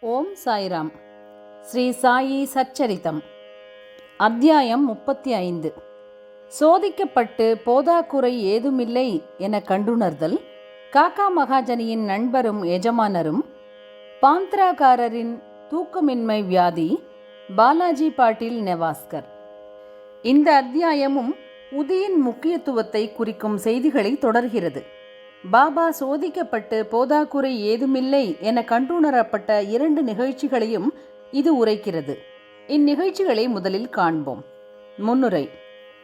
ஓம் சாய்ராம். ஸ்ரீ சாயி சச்சரிதம். அத்தியாயம் முப்பத்தி ஐந்து. சோதிக்கப்பட்டு போதாக்குறை ஏதுமில்லை என கண்டுணர்தல் காக்கா மகாஜனியின் நண்பரும் எஜமானரும் பாந்திராகாரரின் தூக்கமின்மை வியாதி பாலாஜி பாட்டீல் நெவாஸ்கர். இந்த அத்தியாயமும் உதியின் முக்கியத்துவத்தை குறிக்கும் செய்திகளை தொடர்கிறது. பாபா சோதிக்கப்பட்டு போதாக்குறை ஏதுமில்லை என கண்டுணரப்பட்ட இரண்டு நிகழ்ச்சிகளையும் இது உரைக்கிறது. இந்நிகழ்ச்சிகளை முதலில் காண்போம். முன்னுரை.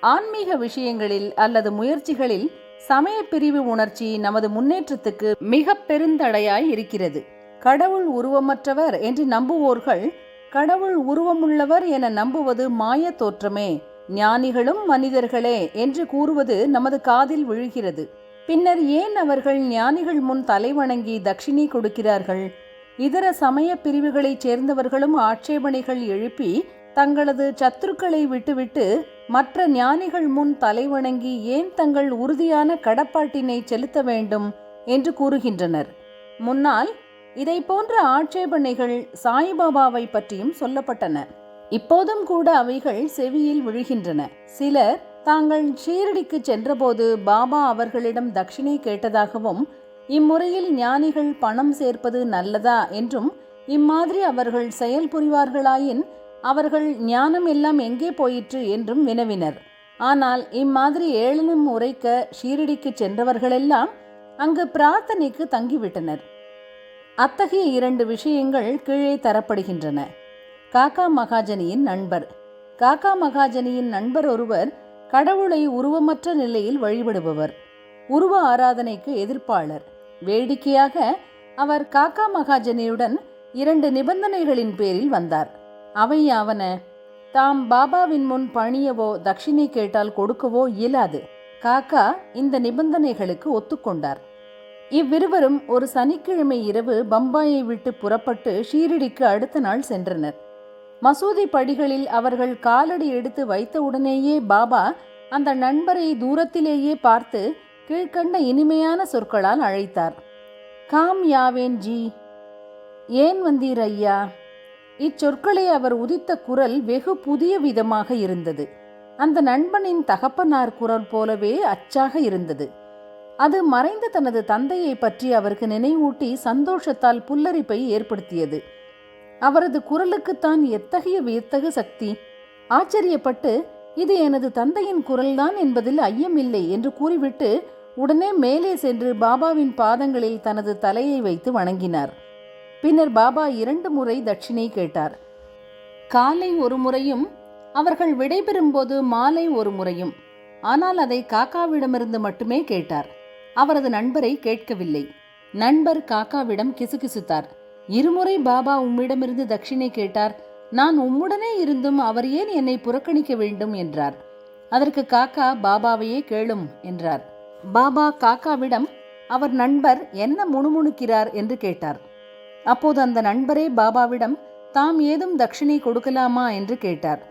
ஆன்மீக விஷயங்களில் அல்லது முயற்சிகளில் சமய பிரிவு உணர்ச்சி நமது முன்னேற்றத்துக்கு மிக பெருந்தடையாய் இருக்கிறது. கடவுள் உருவமற்றவர் என்று நம்புவோர்கள் கடவுள் உருவமுள்ளவர் என நம்புவது மாய தோற்றமே ஞானிகளும் மனிதர்களே என்று கூறுவது நமது காதில் விழுகிறது. பின்னர் ஏன் அவர்கள் ஞானிகள் முன் தலைவணங்கி தட்சிணை கொடுக்கிறார்கள்? இதர சமய பிரிவுகளைச் சேர்ந்தவர்களும் ஆட்சேபனைகள் எழுப்பி தங்களது சத்துருக்களை விட்டுவிட்டு மற்ற ஞானிகள் முன் தலைவணங்கி ஏன் தங்கள் உறுதியான கடப்பாட்டினை செலுத்த வேண்டும் என்று கூறுகின்றனர். முன்னால் இதை போன்ற ஆட்சேபனைகள் சாய்பாபாவை பற்றியும் சொல்லப்பட்டன. இப்போதும் கூட அவைகள் செவியில் விழுகின்றன. சிலர் தாங்கள் ஷீரடிக்கு சென்றபோது பாபா அவர்களிடம் தட்சிணை கேட்டதாகவும் இம்முறையில் ஞானிகள் பணம் சேர்ப்பது நல்லதா என்றும் இம்மாதிரி அவர்கள் செயல் புரிவார்களாயின் அவர்கள் ஞானம் எல்லாம் எங்கே போயிற்று என்றும் வினவினர். ஆனால் இம்மாதிரி ஏளனம் உரைக்க ஷீரடிக்கு சென்றவர்களெல்லாம் அங்கு பிரார்த்தனைக்கு தங்கிவிட்டனர். அத்தகைய இரண்டு விஷயங்கள் கீழே தரப்படுகின்றன. காக்கா மகாஜனியின் நண்பர். காக்கா மகாஜனியின் நண்பர் ஒருவர் கடவுளை உருவமற்ற நிலையில் வழிபடுபவர். உருவ ஆராதனைக்கு எதிர்ப்பாளர். வேடிக்கையாக அவர் காக்கா மகாஜனியுடன் இரண்டு நிபந்தனைகளின் பேரில் வந்தார். அவை யாவன? தாம் பாபாவின் முன் பணியவோ தட்சிணை கேட்டால் கொடுக்கவோ இயலாது. காக்கா இந்த நிபந்தனைகளுக்கு ஒத்துக்கொண்டார். இவ்விருவரும் ஒரு சனிக்கிழமை இரவு பம்பாயை விட்டு புறப்பட்டு ஷீரடிக்கு அடுத்த நாள் சென்றனர். மசூதி படிகளில் அவர்கள் காலடி எடுத்து வைத்தவுடனேயே பாபா அந்த நண்பரை தூரத்திலேயே பார்த்து கீழ்கண்ட இனிமையான சொற்களால் அழைத்தார். காம் யாவேன் ஜி? ஏன் வந்தீர் ஐயா? இச்சொற்களை அவர் உதித்த குரல் வெகு புதிய விதமாக இருந்தது. அந்த நண்பனின் தகப்பனார் குரல் போலவே அச்சாக இருந்தது. அது மறைந்த தனது தந்தையை பற்றி அவருக்கு நினைவூட்டி சந்தோஷத்தால் புல்லரிப்பை ஏற்படுத்தியது. அவரது குரலுக்குத்தான் எத்தகைய வியத்தகு சக்தி? ஆச்சரியப்பட்டு இது எனது தந்தையின் குரல்தான் என்பதில் ஐயமில்லை என்று கூறிவிட்டு உடனே மேலே சென்று பாபாவின் பாதங்களில் தனது தலையை வைத்து வணங்கினார். பின்னர் பாபா இரண்டு முறை தட்சிணை கேட்டார். காலை ஒரு முறையும் அவர்கள் விடைபெறும்போது மாலை ஒரு முறையும். ஆனால் அதை காக்காவிடமிருந்து மட்டுமே கேட்டார். அவரது நண்பரை கேட்கவில்லை. நண்பர் காக்காவிடம் கிசுகிசுத்தார். இருமுறை பாபா உம்மிடமிருந்து தட்சிணை கேட்டார் நான் உம்முடனே இருந்தும் அவர் ஏன் என்னை புறக்கணிக்க வேண்டும்? என்றார். அதற்கு காக்கா பாபாவையே கேளும் என்றார். பாபா காக்காவிடம் அவர் நண்பர் என்ன முணுமுணுக்கிறார்? என்று கேட்டார். அப்போது அந்த நண்பரே பாபாவிடம் தாம் ஏதும் தட்சிணை கொடுக்கலாமா? என்று கேட்டார்.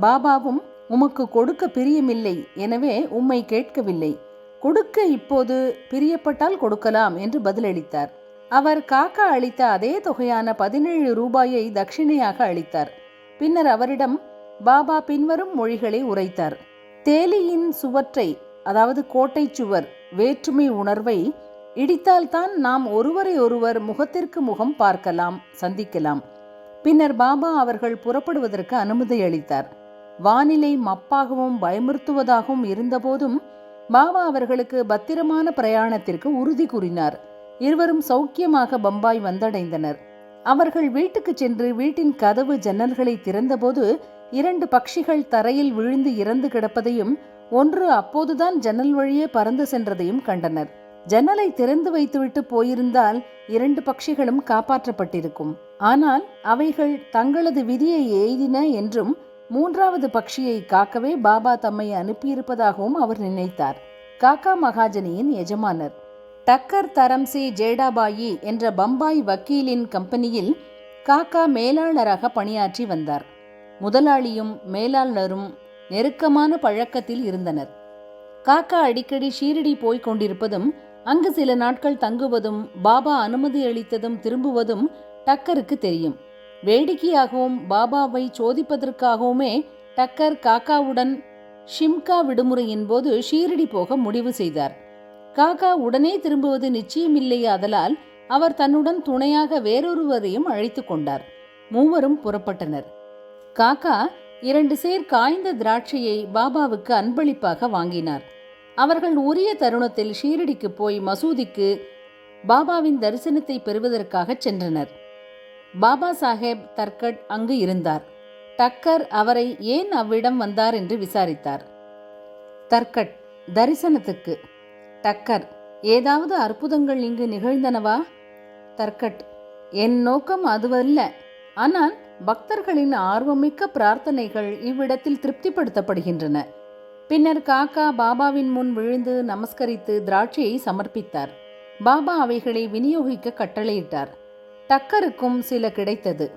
பாபாவும் உமக்கு கொடுக்க பிரியமில்லை எனவே உம்மை கேட்கவில்லை. கொடுக்க இப்போது பிரியப்பட்டால் கொடுக்கலாம் என்று பதிலளித்தார். அவர் காக்கா அளித்த அதே தொகையான பதினேழு ரூபாயை தட்சிணையாக அளித்தார். பின்னர் அவரிடம் பாபா பின்வரும் மொழிகளை உரைத்தார். தேலியின் சுவற்றை அதாவது கோட்டை சுவர் வேற்றுமை உணர்வை இடித்தால்தான் நாம் ஒருவரை ஒருவர் முகத்திற்கு முகம் பார்க்கலாம் சந்திக்கலாம் பின்னர் பாபா அவர்கள் புறப்படுவதற்கு அனுமதி அளித்தார். வானிலை மப்பாகவும் பயமுறுத்துவதாகவும் இருந்தபோதும் பாபா அவர்களுக்கு பத்திரமான பிரயாணத்திற்கு உறுதி கூறினார். இருவரும் சௌக்கியமாக பம்பாய் வந்தடைந்தனர். அவர்கள் வீட்டுக்கு சென்று வீட்டின் கதவு ஜன்னல்களை திறந்தபோது இரண்டு பட்சிகள் தரையில் விழுந்து இறந்து கிடப்பதையும் ஒன்று அப்போதுதான் ஜன்னல் வழியே பறந்து சென்றதையும் கண்டனர். ஜன்னலை திறந்து வைத்துவிட்டு போயிருந்தால் இரண்டு பட்சிகளும் காப்பாற்றப்பட்டிருக்கும். ஆனால் அவைகள் தங்களது விதியை எய்தின என்றும் மூன்றாவது பட்சியை காக்கவே பாபா தம்மை அனுப்பியிருப்பதாகவும் அவர் நினைத்தார். காக்கா மகாஜனியின் எஜமானர். டக்கர் தரம்சி ஜேடாபாயி என்ற பம்பாய் வக்கீலின் கம்பெனியில் காக்கா மேலாளராக பணியாற்றி வந்தார். முதலாளியும் மேலாளரும் நெருக்கமான பழக்கத்தில் இருந்தனர். காக்கா அடிக்கடி ஷீரடி போய்க் கொண்டிருப்பதும் அங்கு சில நாட்கள் தங்குவதும் பாபா அனுமதி அளித்ததும் திரும்புவதும் டக்கருக்கு தெரியும். வேடிக்கையாகவும் பாபாவை சோதிப்பதற்காகவுமே டக்கர் காக்காவுடன் ஷிம்கா விடுமுறையின் போது ஷீரடி போக முடிவு செய்தார். காக்கா உடனே திரும்புவது நிச்சயமில்லை அதலால் அவர் தன்னுடன் துணையாக வேறொருவரையும் அழைத்து கொண்டார். மூவரும் புறப்பட்டனர். காக்கா இரண்டு சேர் காய்ந்த திராட்சையை பாபாவுக்கு அன்பளிப்பாக வாங்கினார். அவர்கள் உரிய தருணத்தில் ஷீரடிக்கு போய் மசூதிக்கு பாபாவின் தரிசனத்தை பெறுவதற்காக சென்றனர். பாபா சாஹேப் தர்கட் அங்கு இருந்தார். டக்கர் அவரை ஏன் அவ்விடம் வந்தார் என்று விசாரித்தார். தர்கட் தரிசனத்துக்கு டக்கர் ஏதாவது அற்புதங்கள் இங்கு நிகழ்ந்தனவா? தர்கட் என் நோக்கம் அதுவல்ல. ஆனால் பக்தர்களின் ஆர்வமிக்க பிரார்த்தனைகள் இவ்விடத்தில் திருப்திப்படுத்தப்படுகின்றன. பின்னர் காக்கா பாபாவின் முன் விழுந்து நமஸ்கரித்து திராட்சையை சமர்ப்பித்தார். பாபா அவைகளை விநியோகிக்க கட்டளையிட்டார். டக்கருக்கும் சில கிடைத்தது.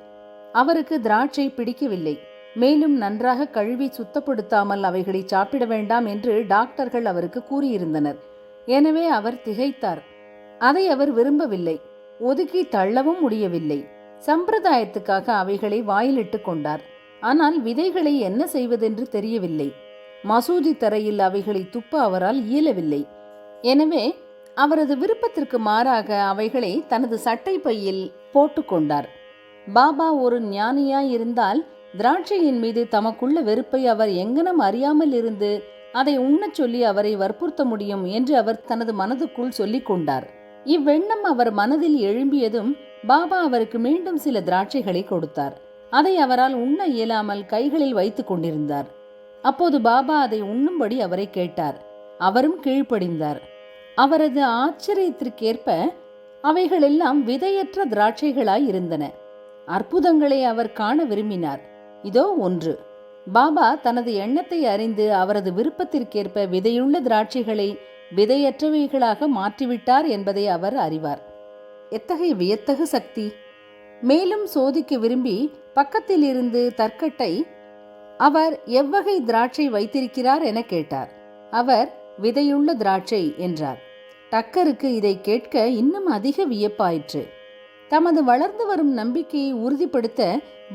அவருக்கு திராட்சை பிடிக்கவில்லை. மேலும் நன்றாக கழுவி சுத்தப்படுத்தாமல் அவைகளை சாப்பிட வேண்டாம் என்று டாக்டர்கள் அவருக்கு கூறியிருந்தனர். எனவே அவர் திகைத்தார். அதை அவர் விரும்பவில்லை. ஒதுக்கி தள்ளவும் முடியவில்லை. சம்பிரதாயத்துக்காக அவைகளை வாயிலிட்டு கொண்டார். ஆனால் விதைகளை என்ன செய்வதென்று தெரியவில்லை. மசூதி தரையில் அவைகளை துப்ப அவரால் இயலவில்லை. எனவே அவரது விருப்பத்திற்கு மாறாக அவைகளை தனது சட்டை பையில் போட்டுக்கொண்டார் பாபா ஒரு ஞானியாய் இருந்தால் திராட்சையின் மீது தமக்குள்ள வெறுப்பை அவர் எங்கனம் அறியாமல் இருந்து அதை உண்ணச் சொல்லி அவரை வற்புறுத்த முடியும் என்று அவர் தனது மனதுக்குள் சொல்லிக் கொண்டார். இவ்வெண்ணம் அவர் மனதில் எழும்பியதும் பாபா அவருக்கு மீண்டும் சில திராட்சைகளை கொடுத்தார். அதை அவரால் உண்ண இயலாமல் கைகளில் வைத்துக் கொண்டிருந்தார். அப்போது பாபா அதை உண்ணும்படி அவரை கேட்டார். அவரும் கீழ்ப்படிந்தார். அவரது ஆச்சரியத்திற்கேற்ப அவைகளெல்லாம் விதையற்ற திராட்சைகளாய் இருந்தன. அற்புதங்களை அவர் காண விரும்பினார். இதோ ஒன்று. பாபா தனது எண்ணத்தை அறிந்து அவரது விருப்பத்திற்கேற்ப விதையுள்ள திராட்சைகளை விதையற்றவைகளாக மாற்றிவிட்டார் என்பதை அவர் அறிவார். எத்தகைய வியத்தகு சக்தி? மேலும் சோதிக்க விரும்பி பக்கத்தில் இருந்து தற்கட்டை அவர் எவ்வகை திராட்சை வைத்திருக்கிறார் என கேட்டார். அவர் விதையுள்ள திராட்சை என்றார். டக்கருக்கு இதை கேட்க இன்னும் அதிக வியப்பாயிற்று. தமது வளர்ந்து வரும் நம்பிக்கையை உறுதிப்படுத்த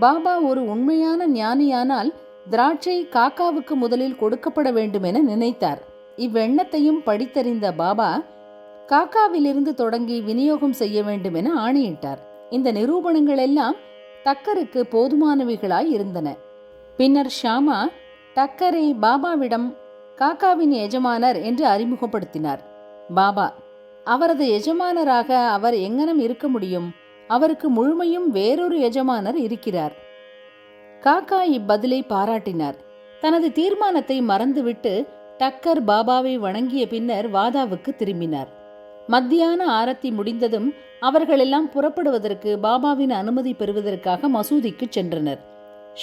பாபா ஒரு உண்மையான ஞானியானால் திராட்சை காக்காவுக்கு முதலில் கொடுக்கப்பட வேண்டும் என நினைத்தார். இவ்வெண்ணத்தையும் படித்தறிந்த பாபா காக்காவிலிருந்து தொடங்கி விநியோகம் செய்ய வேண்டும் என ஆணையிட்டார். இந்த நிரூபணங்கள் எல்லாம் டக்கருக்கு போதுமானவைகளாய் இருந்தன. பின்னர் ஷாமா டக்கரை பாபாவிடம் காக்காவின் எஜமானர் என்று அறிமுகப்படுத்தினார். பாபா அவரது எஜமானராக அவர் எங்கனம் இருக்க முடியும்? அவருக்கு முழுமையும் வேறொரு எஜமானர் இருக்கிறார். காக்கா இப்பதிலை பாராட்டினார். தனது தீர்மானத்தை மறந்துவிட்டு டக்கர் பாபாவை வணங்கிய பின்னர் வாதாவுக்கு திரும்பினார். மத்தியான ஆரத்தி முடிந்ததும் அவர்களெல்லாம் புறப்படுவதற்கு பாபாவின் அனுமதி பெறுவதற்காக மசூதிக்கு சென்றனர்.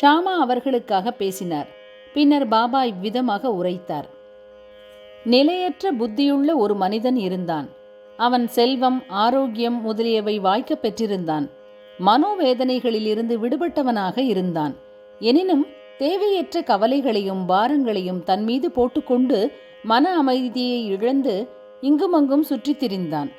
ஷாமா அவர்களுக்காக பேசினார். பின்னர் பாபா இவ்விதமாக உரைத்தார். நிலையற்ற புத்தியுள்ள ஒரு மனிதன் இருந்தான். அவன் செல்வம் ஆரோக்கியம் முதலியவை வாய்க்கப் பெற்றிருந்தான். மனோவேதனைகளிலிருந்து விடுபட்டவனாக இருந்தான். எனினும் தேவையற்ற கவலைகளையும் பாரங்களையும் தன் மீது போட்டுக்கொண்டு மன அமைதியை இழந்து இங்குமங்கும் சுற்றித் திரிந்தான்.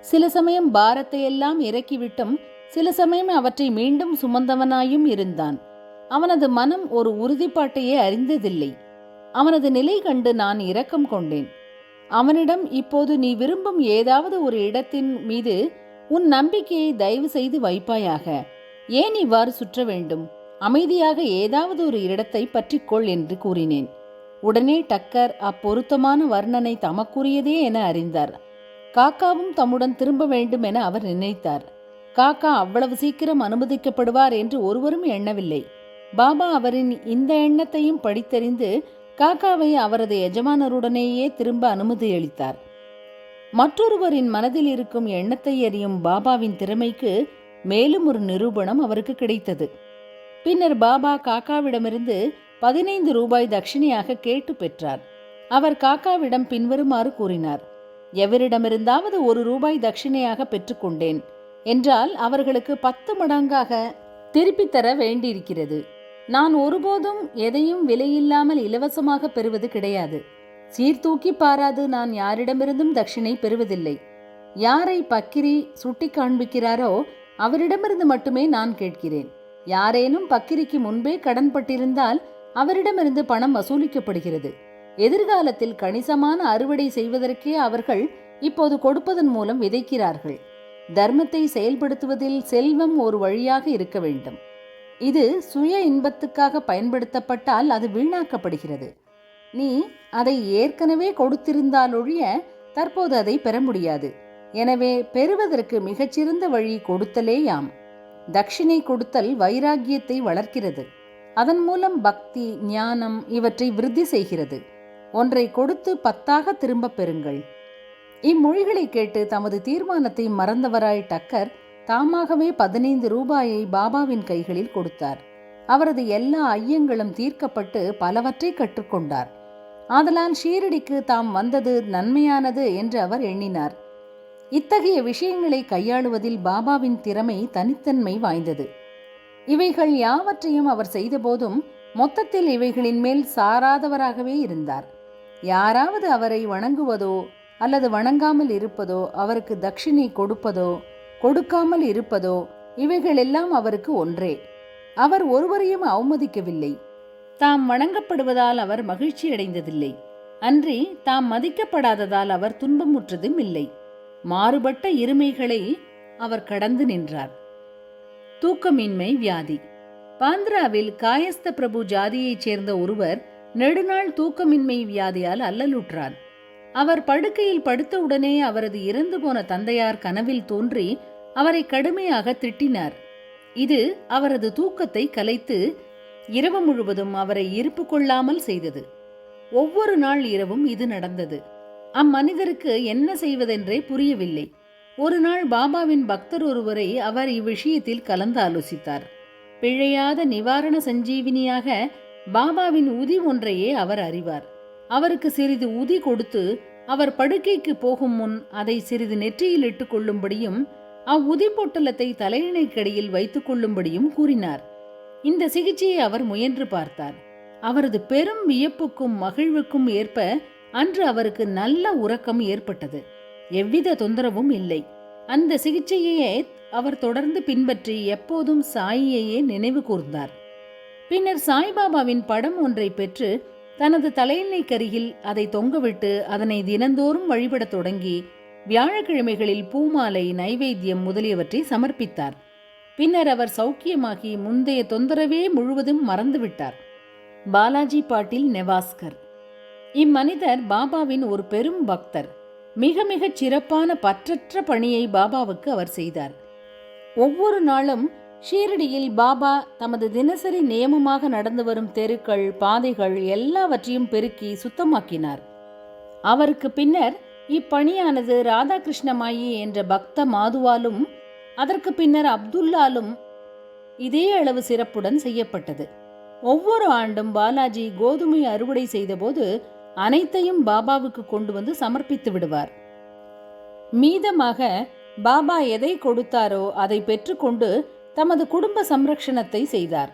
சில சமயம் பாரத்தையெல்லாம் இறக்கிவிட்டும் சில சமயம் அவற்றை மீண்டும் சுமந்தவனாயும் இருந்தான். அவனது மனம் ஒரு உறுதிப்பாட்டையே அறிந்ததில்லை. அவனது நிலை கண்டு நான் இரக்கம் கொண்டேன். அவனிடம் இப்போது நீ விரும்பும் ஏதாவது ஒரு இடத்தின் மீது உன் நம்பிக்கையை தயவு செய்து வைப்பாயாக. ஏன் இவ்வாறு சுற்ற வேண்டும்? அமைதியாக ஏதாவது ஒரு இடத்தை பற்றிக்கொள் என்று கூறினேன். உடனே டக்கர் அப்பொருத்தமான வர்ணனை தமக்குரியதே என அறிந்தார். காக்காவும் தம்முடன் திரும்ப வேண்டும் என அவர் நினைத்தார். காக்கா அவ்வளவு சீக்கிரம் அனுமதிக்கப்படுவார் என்று ஒருவரும் எண்ணவில்லை. பாபா அவரின் இந்த எண்ணத்தையும் படித்தறிந்து காக்காவை அவரது எஜமானருடனேயே திரும்ப அனுமதி அளித்தார். மற்றொருவரின் மனதில் இருக்கும் எண்ணத்தை அறியும் பாபாவின் திறமைக்கு மேலும் ஒரு நிரூபணம் அவருக்கு கிடைத்தது. பின்னர் பாபா காக்காவிடமிருந்து பதினைந்து ரூபாய் தட்சிணையாக கேட்டு பெற்றார். அவர் காக்காவிடம் பின்வருமாறு கூறினார் எவரிடமிருந்தாவது ஒரு ரூபாய் தட்சிணையாக பெற்றுக்கொண்டேன் என்றால் அவர்களுக்கு பத்து மடங்காக திருப்பித்தர வேண்டியிருக்கிறது. நான் ஒருபோதும் எதையும் விலையில்லாமல் இலவசமாக பெறுவது கிடையாது. சீர்தூக்கி பாராது நான் யாரிடமிருந்தும் தட்சிணை பெறுவதில்லை. யாரை பக்கிரி சுட்டி காண்பிக்கிறாரோ அவரிடமிருந்து மட்டுமே நான் கேட்கிறேன். யாரேனும் பக்கிரிக்கு முன்பே கடன்பட்டிருந்தால் அவரிடமிருந்து பணம் வசூலிக்கப்படுகிறது. எதிர்காலத்தில் கணிசமான அறுவடை செய்வதற்கே அவர்கள் இப்போது கொடுப்பதன் மூலம் விதைக்கிறார்கள். தர்மத்தை செயல்படுத்துவதில் செல்வம் ஒரு வழியாக இருக்க வேண்டும். இது சுய இன்பத்துக்காக பயன்படுத்தப்பட்டால் அது வீணாக்கப்படுகிறது. நீ அதை ஏற்கனவே கொடுத்திருந்தாலொழிய தற்போது அதை பெற முடியாது. எனவே பெறுவதற்கு மிகச்சிறந்த வழி கொடுத்தலேயாம். தட்சிணை கொடுத்தல் வைராகியத்தை வளர்க்கிறது. அதன் மூலம் பக்தி ஞானம் இவற்றை விருத்தி செய்கிறது. ஒன்றை கொடுத்து பத்தாக திரும்பப் பெறுங்கள். இம்மொழிகளை கேட்டு தமது தீர்மானத்தை மறந்தவராய் டக்கர் தாமாகவே பதினைந்து ரூபாயை பாபாவின் கைகளில் கொடுத்தார். அவரது எல்லா ஐயங்களும் தீர்க்கப்பட்டு பலவற்றை கற்றுக்கொண்டார். ஆதலால் ஷீரடிக்கு தாம் வந்தது நன்மையானது என்று அவர் எண்ணினார். இத்தகைய விஷயங்களை கையாளுவதில் பாபாவின் திறமை தனித்தன்மை வாய்ந்தது. இவைகள் யாவற்றையும் அவர் செய்தபோதும் மொத்தத்தில் இவைகளின் மேல் சாராதவராகவே இருந்தார். யாராவது அவரை வணங்குவதோ அல்லது வணங்காமல் இருப்பதோ அவருக்கு தட்சிணை கொடுப்பதோ கொடுக்காமல் இருப்பதோ இவைகளெல்லாம் அவருக்கு ஒன்றே. அவர் ஒருவரையும் அவமதிக்கவில்லை. தாம் வணங்கப்படுவதால் அவர் மகிழ்ச்சி அடைந்ததில்லை. அன்றி தாம் மதிக்கப்படாததால் அவர் துன்பமுற்றதும் இல்லை. மாறுபட்ட இருமைகளை அவர் கடந்து நின்றார். தூக்கமின்மை வியாதி. பாந்திராவில் காயஸ்த பிரபு ஜாதியைச் சேர்ந்த ஒருவர் நெடுநாள் தூக்கமின்மை வியாதியால் அல்லலுற்றார். அவர் படுக்கையில் படுத்தவுடனே அவரது இறந்து போன தந்தையார் கனவில் தோன்றி அவரை கடுமையாக திட்டினார். இது அவரது தூக்கத்தை கலைத்து இரவு முழுவதும் அவரை இருப்பு கொள்ளாமல் செய்தது. ஒவ்வொரு நாள் இரவும் இது நடந்தது. அம்மனிதருக்கு என்ன செய்வதென்றே புரியவில்லை. ஒரு நாள் பாபாவின் பக்தர் ஒருவரை அவர் இவ்விஷயத்தில் கலந்து ஆலோசித்தார். பிழையாத நிவாரண சஞ்சீவினியாக பாபாவின் உதி ஒன்றையே அவர் அறிவார். அவருக்கு சிறிது உதி கொடுத்து அவர் படுக்கைக்கு போகும் முன் அதை சிறிது நெற்றியில் இட்டுக் கொள்ளும்படியும் அவ்வுதி பொட்டலத்தை தலையணைக்கடியில் வைத்துக் கொள்ளும்படியும் கூறினார். இந்த சிகிச்சையை அவர் முயன்று பார்த்தார். அவரது பெரும் வியப்புக்கும் மகிழ்வுக்கும் ஏற்ப அன்று அவருக்கு நல்ல உறக்கம் ஏற்பட்டது. எவ்வித தொந்தரவும் இல்லை. அந்த சிகிச்சையையே அவர் தொடர்ந்து பின்பற்றி எப்போதும் சாயியையே நினைவு கூர்ந்தார். பின்னர் சாய்பாபாவின் படம் ஒன்றை பெற்று தனது தலையணைக்கருகில் அதை தொங்கவிட்டு அதனை தினந்தோறும் வழிபடத் தொடங்கி வியாழக்கிழமைகளில் பூமாலை நைவேத்தியம் முதலியவற்றை சமர்ப்பித்தார். பின்னர் அவர் சௌக்கியமாகி முந்தைய தொந்தரவே முழுவதும் மறந்துவிட்டார். பாலாஜி பாட்டில் நெவாஸ்கர். இம்மனிதர் பாபாவின் ஒரு பெரும் பக்தர். மிக மிகச் சிறப்பான பற்றற்ற பணியை பாபாவுக்கு அவர் செய்தார். ஒவ்வொரு நாளும் ஷீரடியில் பாபா தமது தினசரி நியமமாக நடந்து வரும் தெருக்கள் பாதைகள் எல்லாவற்றையும் பெருக்கி சுத்தமாக்கினார். அவருக்கு பின்னர் இப்பணியானது ராதாகிருஷ்ணமாயி என்ற பக்த மாதுவாலும் அதற்கு பின்னர் அப்துல்லாலும் இதே அளவு சிறப்புடன் செய்யப்பட்டது. ஒவ்வொரு ஆண்டும் பாலாஜி கோதுமை அறுவடை செய்தபோது அனைத்தையும் பாபாவுக்கு கொண்டு வந்து சமர்ப்பித்து விடுவார். மீதமாக பாபா எதை கொடுத்தாரோ அதை பெற்றுக்கொண்டு தமது குடும்ப சம்ரக்ஷணத்தை செய்தார்.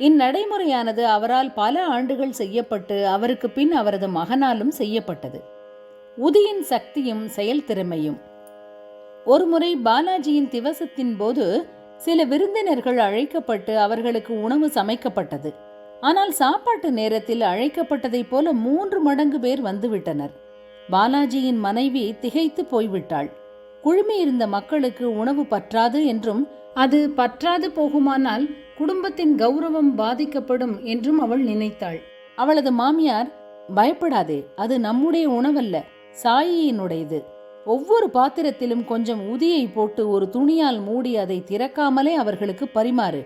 இந்நடைமுறையானது அவரால் பல ஆண்டுகள் செய்யப்பட்டு அவருக்கு பின் அவரது மகனாலும் செய்யப்பட்டது. உதியின் சக்தியும் செயல்திறமையும் ஒருமுறை பாலாஜியின் திவசத்தின் போது சில விருந்தினர்கள் அழைக்கப்பட்டு அவர்களுக்கு உணவு சமைக்கப்பட்டது. ஆனால் சாப்பாட்டு நேரத்தில் அழைக்கப்பட்டதைப் போல மூன்று மடங்கு பேர் வந்துவிட்டனர். பாலாஜியின் மனைவி திகைத்து போய்விட்டாள். குழுமியிருந்த மக்களுக்கு உணவு பற்றாது என்றும் அது பற்றாது போகுமானால் குடும்பத்தின் கௌரவம் பாதிக்கப்படும் என்றும் அவள் நினைத்தாள். அவளது மாமியார் பயப்படாதே அது நம்முடைய உணவல்ல. சாயியினுடையது. ஒவ்வொரு பாத்திரத்திலும் கொஞ்சம் உதியை போட்டு ஒரு துணியால் மூடி அதை திறக்காமலே அவர்களுக்கு பரிமாறு.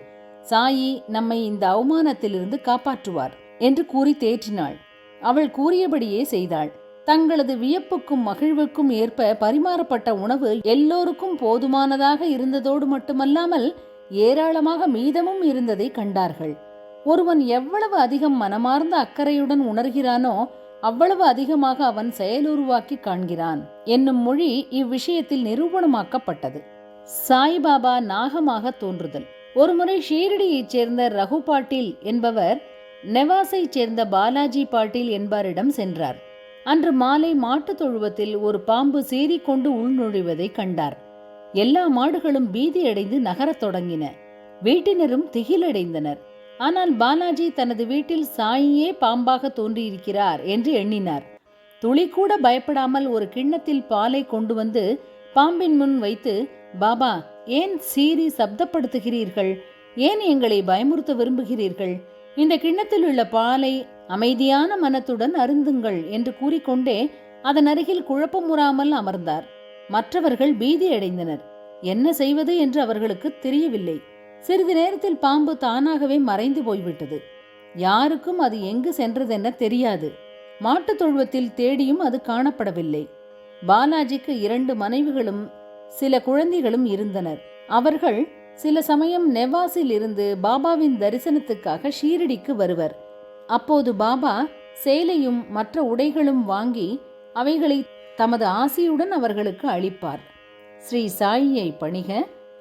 சாயி நம்மை இந்த அவமானத்திலிருந்து காப்பாற்றுவார் என்று கூறி தேற்றினாள். அவள் கூறியபடியே செய்தாள். தங்களது வியப்புக்கும் மகிழ்வுக்கும் ஏற்ப பரிமாறப்பட்ட உணவு எல்லோருக்கும் போதுமானதாக இருந்ததோடு மட்டுமல்லாமல் ஏராளமாக மீதமும் இருந்ததை கண்டார்கள். ஒருவன் எவ்வளவு அதிகம் மனமார்ந்த அக்கறையுடன் உணர்கிறானோ அவ்வளவு அதிகமாக அவன் செயலுருவாக்கி காண்கிறான். என்னும் மொழி இவ்விஷயத்தில் நிரூபணமாக்கப்பட்டது. சாய்பாபா நாகமாக தோன்றுதல். ஒருமுறை ஷீரடியைச் சேர்ந்த ரகு பாட்டீல் என்பவர் நெவாஸைச் சேர்ந்த பாலாஜி பாட்டீல் என்பாரிடம் சென்றார். அன்று மாலை மாட்டுத் தொழுவத்தில் ஒரு பாம்பு சீறிக்கொண்டு உள்நுழைவதை கண்டார். எல்லா மாடுகளும் பீதியடைந்து நகரத் தொடங்கின. வீட்டினரும் திகிலடைந்தனர். ஆனால் பாலாஜி தனது வீட்டில் சாயியே பாம்பாக தோன்றியிருக்கிறார் என்று எண்ணினார். துளி கூட பயப்படாமல் ஒரு கிண்ணத்தில் பாலை கொண்டு வந்து பாம்பின் முன் வைத்து பாபா ஏன் சீறி சப்தப்படுத்துகிறீர்கள்? ஏன் எங்களை பயமுறுத்த விரும்புகிறீர்கள்? இந்த கிண்ணத்தில் உள்ள பாலை அமைதியான மனத்துடன் அருந்துங்கள் என்று கூறிக்கொண்டே அதன் அருகில் குழப்பமுறாமல் அமர்ந்தார். மற்றவர்கள் பீதியடைந்தனர் என்ன செய்வது? என்று அவர்களுக்கு தெரியவில்லை. சிறிது நேரத்தில் பாம்பு தானாகவே மறைந்து போய்விட்டது. யாருக்கும் அது எங்கு சென்றதென தெரியாது. மாட்டுத் தொழுவத்தில் தேடியும் அது காணப்படவில்லை. பாலாஜிக்கு இரண்டு மனைவிகளும் சில குழந்தைகளும் இருந்தனர். அவர்கள் சில சமயம் நெவாஸில் இருந்து பாபாவின் தரிசனத்துக்காக ஷீரடிக்கு வருவர். அப்போது பாபா சேலையும் மற்ற உடைகளும் வாங்கி அவைகளை தமது ஆசியுடன் அவர்களுக்கு அளிப்பார். ஸ்ரீ சாயியை பணிக